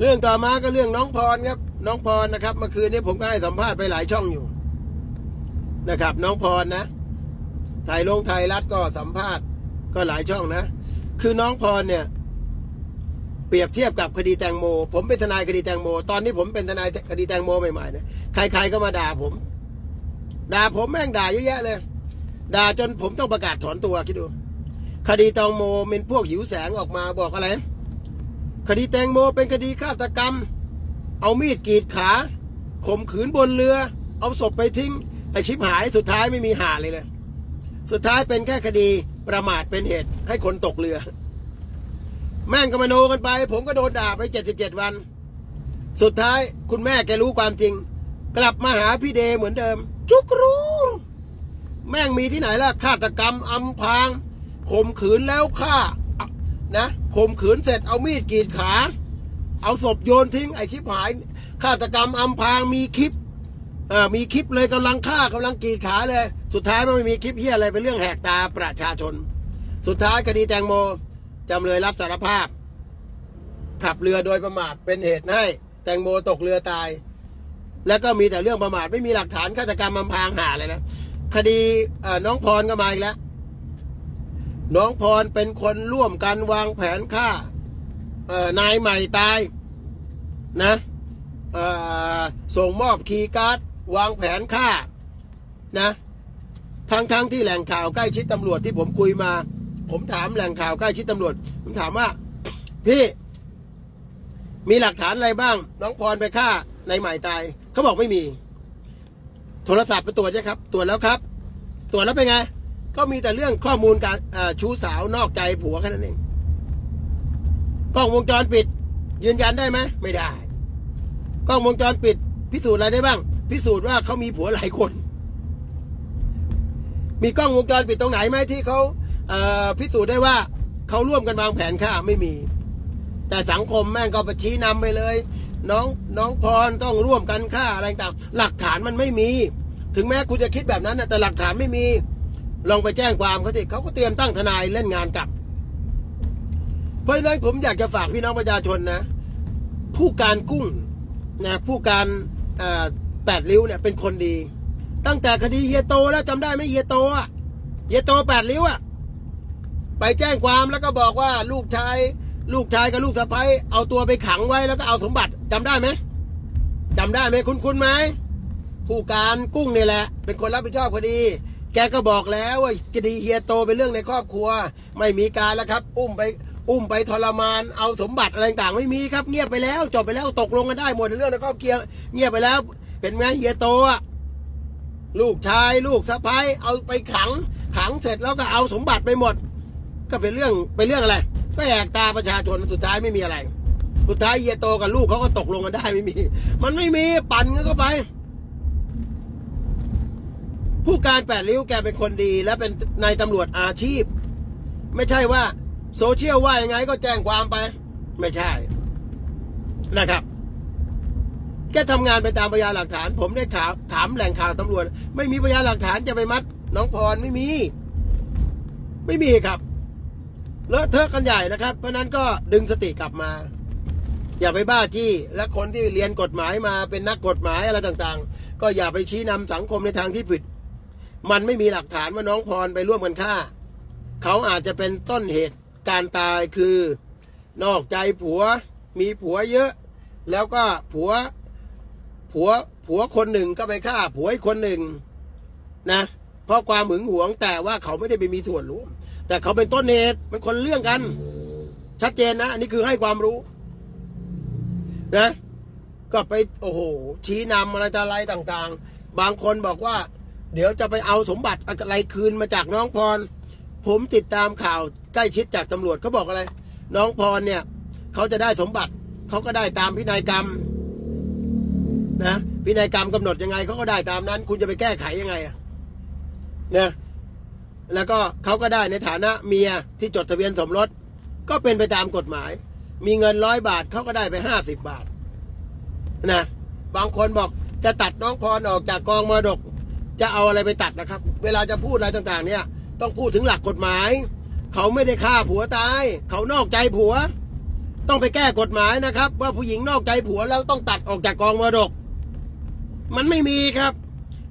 เรื่องต่อมาก็เรื่องน้องพรครับ น้องพรนะครับเมื่อคืนนี้ผมก็ให้สัมภาษณ์ไปหลายช่องอยู่ นะครับ น้องพรนะไทยลงไทยรัฐก็สัมภาษณ์ก็หลายช่องนะ คือน้องพรเนี่ย เปรียบเทียบกับคดีแตงโม ผมเป็นทนายคดีแตงโม ตอนนี้ผมเป็นทนายคดีแตงโมใหม่ๆนะใครๆก็มาด่าผม ด่าผมแม่งด่าเยอะแยะเลย ด่าจนผมต้องประกาศถอนตัวคิดดู คดีแตงโมเป็นพวกหิวแสงออกมาบอกอะไร คดีแตงโมเป็นคดีฆาตกรรม เอามีดกรีดขาข่มขืนบนเรือ เอาศพไปทิ้งไอชิบหายสุดท้ายไม่มีหาเลยเลยสุดท้ายเป็นแค่คดีประมาทเป็นเหตุให้คนตกเรือ แม่งก็มาโนกันไป ผมก็โดนด่าไปเจ็ดสิบเจ็ดวัน สุดท้ายคุณแม่แกรู้ความจริง กลับมาหาพี่เดเหมือนเดิม จุกรู้แม่งมีที่ไหนล่ะฆาตกรรมอำพรางข่มขืนแล้วฆ่า นะข่มขืนเสร็จเอามีดกรีดขา เอาศพโยนทิ้งไอชิบหายฆาตกรรมอำพรางมีคลิปเออมีคลิปเลยกำลังฆ่ากำลังกรีดขาเลย สุดท้ายมันไม่มีคลิปเฮียอะไรเป็นเรื่องแหกตาประชาชน สุดท้ายคดีแตงโมจำเลยรับสารภาพ ขับเรือโดยประมาทเป็นเหตุให้ แตงโมตกเรือตาย แล้วก็มีแต่เรื่องประมาทไม่มีหลักฐานฆาตกรรมอำพรางหาเลยนะคดีน้องพรก็มาอีกแล้ว น้องพรเป็นคนร่วมกันวางแผนฆ่าเออนายใหม่ตายนะส่งมอบคีย์การ์ดวางแผนฆ่านะทั้งทั้งที่แหล่งข่าวใกล้ชิดตำรวจที่ผมคุยมา ผมถามแหล่งข่าวใกล้ชิดตำรวจ ผมถามว่า พี่ มีหลักฐานอะไรบ้าง น้องพรไปฆ่านายใหม่ตายเขาบอกไม่มี โทรศัพท์ไปตรวจใช่ครับ ตรวจแล้วครับ ตรวจแล้วเป็นไง ก็มีแต่เรื่องข้อมูลการชู้สาวนอกใจผัวแค่นั้นเองกล้องวงจรปิด ยืนยันได้ไหมไม่ได้กล้องวงจรปิด พิสูจน์อะไรได้บ้าง พิสูจน์ว่าเขามีผัวหลายคน มีกล้องวงจรปิดตรงไหนไหมที่เขาเพิสูจน์ได้ว่าเขาร่วมกันวางแผนฆ่าไม่มี แต่สังคมแม่งก็ไปชี้นำไปเลย น้องน้องพรต้องร่วมกันฆ่าอะไรต่างหลักฐานมันไม่มี ถึงแม้คุณจะคิดแบบนั้นนะแต่หลักฐานไม่มี ลองไปแจ้งความเขาสิเขาก็เตรียมตั้งทนายเล่นงานกลับ เพราะฉะนั้นผมอยากจะฝากพี่น้องประชาชนนะ ผู้การกุ้งนะผู้การแปดริ้วเนี่ยเป็นคนดี ตั้งแต่คดีเฮียโตแล้วจำได้ไหมเฮียโตอะเฮียโตแปดริ้วอะไปแจ้งความแล้วก็บอกว่าลูกชายลูกชายกับลูกสะใภ้เอาตัวไปขังไว้แล้วก็เอาสมบัติจำได้ไหมจำได้ไหมคุณคุณไหมผู้การกุ้งนี่แหละ เป็นคนรับผิดชอบคดี แกก็บอกแล้วว่าคดีเฮียโตเป็นเรื่องในครอบครัว ไม่มีการแล้วครับ อุ้มไปอุ้มไปทรมานเอาสมบัติอะไรต่างไม่มีครับ เงียบไปแล้วจบไปแล้วตกลงกันได้หมดในเรื่องในครอบครัวเงียบไปแล้ว เป็นไงเฮียโตอะลูกชายลูกสะพ้ายเอาไปขัง ขังเสร็จแล้วก็เอาสมบัติไปหมด ก็เป็นเรื่องเป็นเรื่องอะไร ก็แหกตาประชาชนสุดท้ายไม่มีอะไร สุดท้ายเฮียโตกับลูกเขาก็ตกลงกันได้ไม่มี มันไม่มีปั่นกันเข้าไป ผู้การแปดริ้วแกเป็นคนดี และเป็นนายตำรวจอาชีพ ไม่ใช่ว่า โซเชียลว่ายังไงก็แจ้งความไป ไม่ใช่นะครับแกทำงานไปตามพยานหลักฐาน ผมได้ข่าวถามแหล่งข่าวตำรวจ ไม่มีพยานหลักฐานจะไปมัด น้องพรไม่มี ไม่มีครับเลอะเทอะกันใหญ่นะครับ เพราะนั้นก็ดึงสติกลับมา อย่าไปบ้าจี้ และคนที่เรียนกฎหมายมาเป็นนักกฎหมายอะไรต่างๆ ก็อย่าไปชี้นำสังคมในทางที่ผิด มันไม่มีหลักฐานว่าน้องพรไปร่วมกันฆ่า เขาอาจจะเป็นต้นเหตุการตายคือ นอกใจผัว มีผัวเยอะ แล้วก็ผัว ผัว ผัวคนหนึ่งก็ไปฆ่า ผัวอีกคนหนึ่งนะ เพราะความหึงหวงแต่ว่าเขาไม่ได้ไปมีส่วนร่วมแต่เขาเป็นต้นเหตุเป็นคนเรื่องกัน ชัดเจนนะ อันนี้คือให้ความรู้ นะ ก็ไปโอ้โหชี้นำอะไรต่ออะไรต่าง ๆ บางคนบอกว่า เดี๋ยวจะไปเอาสมบัติอะไรคืนมาจากน้องพร ผมติดตามข่าวใกล้ชิดจากตำรวจเขาบอกอะไร น้องพรเนี่ยเขาจะได้สมบัติเขาก็ได้ตามพินัยกรรม นะพินัยกรรมกำหนดยังไงเขาก็ได้ตามนั้น คุณจะไปแก้ไขยังไงอะนะแล้วก็เขาก็ได้ในฐานะเมียที่จดทะเบียนสมรส ก็เป็นไปตามกฎหมาย มีเงินร้อยบาทเขาก็ได้ไปห้าสิบบาทนะบางคนบอกจะตัดน้องพรออกจากกองมรดก จะเอาอะไรไปตัดนะครับ เวลาจะพูดอะไรต่างๆ เนี่ย ต้องพูดถึงหลักกฎหมาย เขาไม่ได้ฆ่าผัวตาย เขานอกใจผัว ต้องไปแก้กฎหมายนะครับ ว่าผู้หญิงนอกใจผัวแล้วต้องตัดออกจากกองมรดก มันไม่มีครับ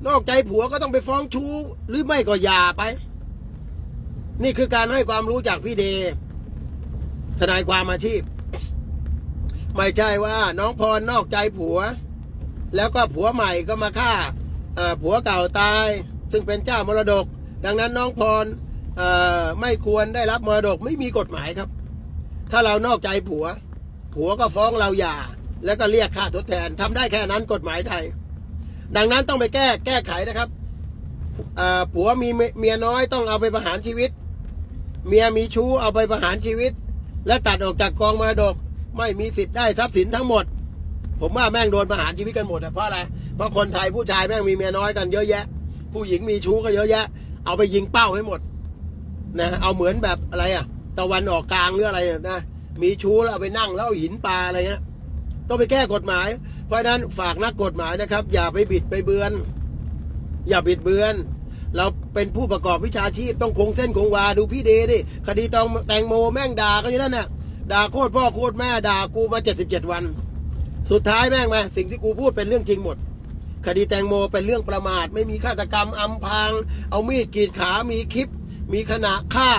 นอกใจผัวก็ต้องไปฟ้องชู้ หรือไม่ก็หย่าไป นี่คือการให้ความรู้จากพี่เดชทนายความอาชีพ ไม่ใช่ว่าน้องพรนอกใจผัว แล้วก็ผัวใหม่ก็มาฆ่า ผัวเก่าตาย ซึ่งเป็นเจ้ามรดก ดังนั้นน้องพรไม่ควรได้รับมรดกไม่มีกฎหมายครับ ถ้าเรานอกใจผัว ผัวก็ฟ้องเราหย่า แล้วก็เรียกค่าทดแทนทำได้แค่นั้นกฎหมายไทย ดังนั้นต้องไปแก้แก้ไขนะครับผัวมีเมียเมียน้อยต้องเอาไปประหารชีวิต เมียมีชู้เอาไปประหารชีวิต และตัดออกจากกองมรดกไม่มีสิทธิ์ได้ทรัพย์สินทั้งหมด ผมว่าแม่งโดนประหารชีวิตกันหมดอะเพราะอะไร เพราะคนไทยผู้ชายแม่งมีเมียน้อยกันเยอะแยะ ผู้หญิงมีชู้ก็เยอะแยะ เอาไปยิงเป้าให้หมดนะเอาเหมือนแบบอะไรอะตะวันออกกลางหรืออะไรนะมีชู้แล้วเอาไปนั่งแล้วเอาหินปลาอะไรเงี้ยต้องไปแก้กฎหมาย เพราะฉะนั้นฝากนักกฎหมายนะครับ อย่าไปบิดไปเบือน อย่าบิดเบือน เราเป็นผู้ประกอบวิชาชีพต้องคงเส้นคงวาดูพี่เดดิคดีตองแตงโมแม่งด่ากันอยู่นั่นน่ะด่าโคตรพ่อโคตรแม่ด่ากูมาเจ็ดสิบเจ็ดวัน สุดท้ายแม่งมาสิ่งที่กูพูดเป็นเรื่องจริงหมด คดีแตงโมเป็นเรื่องประมาท ไม่มีฆาตกรรมอำพราง เอามีดกรีดขามีคลิป มีขณะฆ่า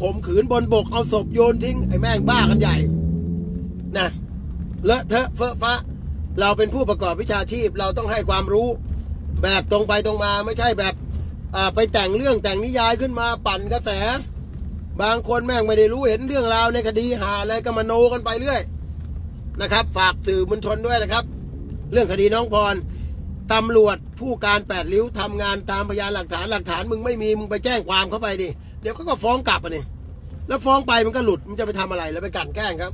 ข่มขืนบนบกเอาศพโยนทิ้ง ไอ้แม่งบ้ากันใหญ่นะเลอะเทอะเฟอะฟะ เราเป็นผู้ประกอบวิชาชีพเราต้องให้ความรู้ แบบตรงไปตรงมาไม่ใช่แบบไปแต่งเรื่องแต่งนิยายขึ้นมาปั่นกระแส บางคนแม่งไม่ได้รู้เห็นเรื่องราวในคดีหาอะไรก็มาโนกันไปเรื่อยนะครับ ฝากสื่อมวลชนด้วยนะครับ เรื่องคดีน้องพร ตำรวจผู้การแปดริ้วทำงานตามพยานหลักฐานหลักฐานมึงไม่มีมึงไปแจ้งความเข้าไปดิเดี๋ยวเขาก็ฟ้องกลับอะนี่แล้วฟ้องไปมันก็หลุดมันจะไปทำอะไรแล้วไปกันแกล้งครับ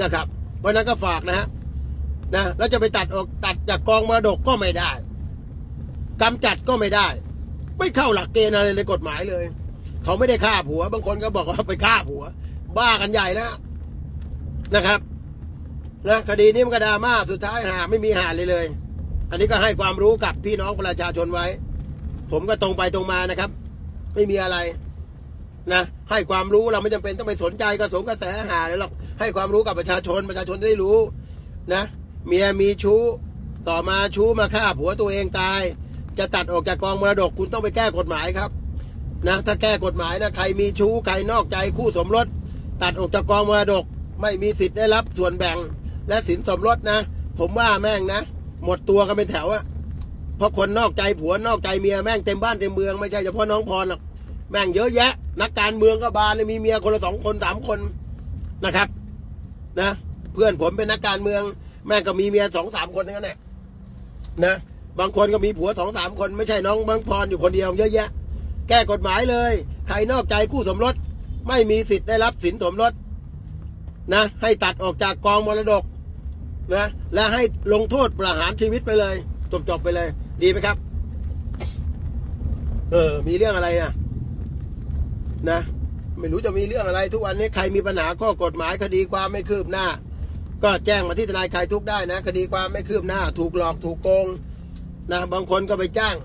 นะครับเพราะนั้นก็ฝากนะฮะนะแล้วจะไปตัดออกตัดจากกองมรดกก็ไม่ได้กำจัดก็ไม่ได้ ไม่เข้าหลักเกณฑ์อะไรในกฎหมายเลย เขาไม่ได้ฆ่าผัว บางคนก็บอกว่าไปฆ่าผัว บ้ากันใหญ่แล้วนะครับนะคดีนี้มันก็ดราม่าสุดท้ายหาไม่มีหาเลยเลย อันนี้ก็ให้ความรู้กับพี่น้องประชาชนไว้ ผมก็ตรงไปตรงมานะครับ ไม่มีอะไรนะให้ความรู้เราไม่จำเป็นต้องไปสนใจกระสงกระแสหาเลยหรอกให้ความรู้กับประชาชนประชาชนได้รู้นะเมียมีชู้ต่อมาชู้มาฆ่าผัวตัวเองตาย จะตัดออกจากกองมรดกคุณต้องไปแก้กฎหมายครับนะถ้าแก้กฎหมายนะใครมีชู้ใครนอกใจคู่สมรส ตัดออกจากกองมรดก ไม่มีสิทธิ์ได้รับส่วนแบ่ง และสินสมรสนะ ผมว่าแม่งนะ หมดตัวกันเป็นแถวอะเพราะคนนอกใจผัวนอกใจเมียแม่งเต็มบ้านเต็มเมืองไม่ใช่เฉพาะน้องพรหรอกแม่งเยอะแยะ นักการเมืองก็บานเลยมีเมียคนละสองคนสามคนนะครับ นะ เพื่อนผมเป็นนักการเมือง แม่งก็มีเมียสองสามคนทั้งนั้นแหละนะบางคนก็มีผัวสองสามคนไม่ใช่น้องบางพรอยู่คนเดียวเยอะแยะ แก้กฎหมายเลยใครนอกใจคู่สมรส ไม่มีสิทธิ์ได้รับสินสมรสนะ ให้ตัดออกจากกองมรดก นะและให้ลงโทษประหารชีวิตไปเลยจบจบไปเลย ดีไหมครับ เออ มีเรื่องอะไรนะนะไม่รู้จะมีเรื่องอะไรทุกวันนี้ใครมีปัญหาข้อกฎหมายคดีความไม่คืบหน้า ก็แจ้งมาที่ทนายใคลายทุกได้นะ คดีความไม่คืบหน้า ถูกหลอกถูกโกงนะบางคนก็ไปจ้าง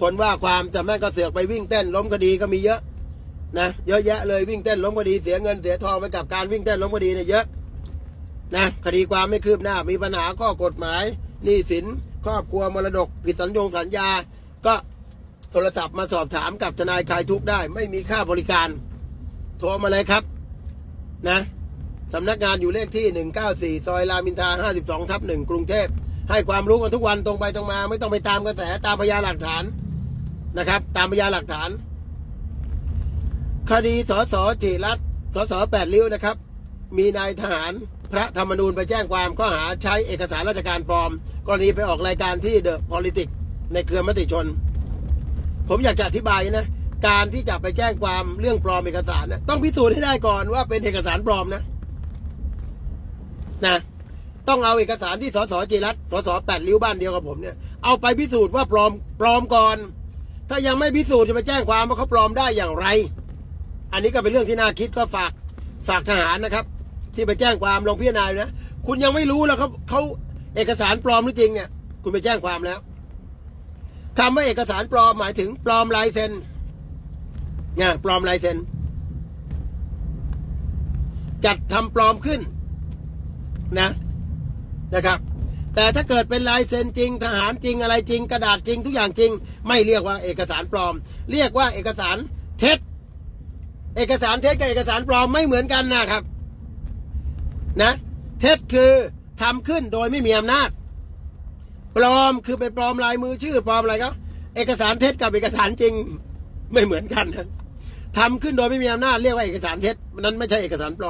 คนว่าความแต่แม่งก็เสือกไปวิ่งเต้น ล้มคดีก็มีเยอะนะเยอะแยะเลยวิ่งเต้นล้มคดีเสียเงินเสียทองไปกับการวิ่งเต้นล้มคดีเนี่ยเยอะ นะคดีความไม่คืบหน้า มีปัญหาข้อกฎหมายหนี้สินครอบครัวมรดกผิดสัญญงสัญญา ก็โทรศัพท์มาสอบถามกับทนายคลายทุกได้ ไม่มีค่าบริการ โทรมาเลยครับ นะสำนักงานอยู่เลขที่ 194 ซอยรามินทา 52 ทับ 1 กรุงเทพ ให้ความรู้กันทุกวันตรงไปตรงมา ไม่ต้องไปตามกระแสตามพยานหลักฐานนะครับ ตามพยานหลักฐาน คดีสสจิรัตสสแปดริ้วนะครับ มีนายทหาร พระธรรมนูญไปแจ้งความข้อหาใช้เอกสารราชการปลอม กรณีไปออกรายการที่เดอะพอลิติกในเครือมติชน ผมอยากจะอธิบายนะ การที่จะไปแจ้งความเรื่องปลอมเอกสารนะต้องพิสูจน์ให้ได้ก่อนว่าเป็นเอกสารปลอมนะ นะต้องเอาเอกสารที่สสจิรัตสสแปดริ้วบ้านเดียวกับผมเนี่ยเอาไปพิสูจน์ว่าปลอมปลอมก่อน ถ้ายังไม่พิสูจน์จะไปแจ้งความว่าเขาปลอมได้อย่างไร อันนี้ก็เป็นเรื่องที่น่าคิดก็ฝากฝากทหารนะครับ ที่ไปแจ้งความลงพิจารณาอยู่นะคุณยังไม่รู้แล้วเขาเขาเอกสารปลอมหรือจริงเนี่ย คุณไปแจ้งความแล้วคำว่าเอกสารปลอมหมายถึงปลอมลายเซ็นเนี่ยปลอมลายเซ็นจัดทำปลอมขึ้นนะนะครับ แต่ถ้าเกิดเป็นลายเซ็นจริง ทหารจริงอะไรจริง กระดาษจริง ทุกอย่างจริง ไม่เรียกว่าเอกสารปลอม เรียกว่าเอกสารเท็จ เอกสารเท็จกับเอกสารปลอมไม่เหมือนกันนะครับ นะเท็จคือทำขึ้นโดยไม่มีอำนาจ ปลอมคือไปปลอมลายมือชื่อปลอมอะไรก็เอกสารเท็จกับเอกสารจริงไม่เหมือนกันนะทำขึ้นโดยไม่มีอำนาจเรียกว่าเอกสารเท็จนั้นไม่ใช่เอกสารปลอม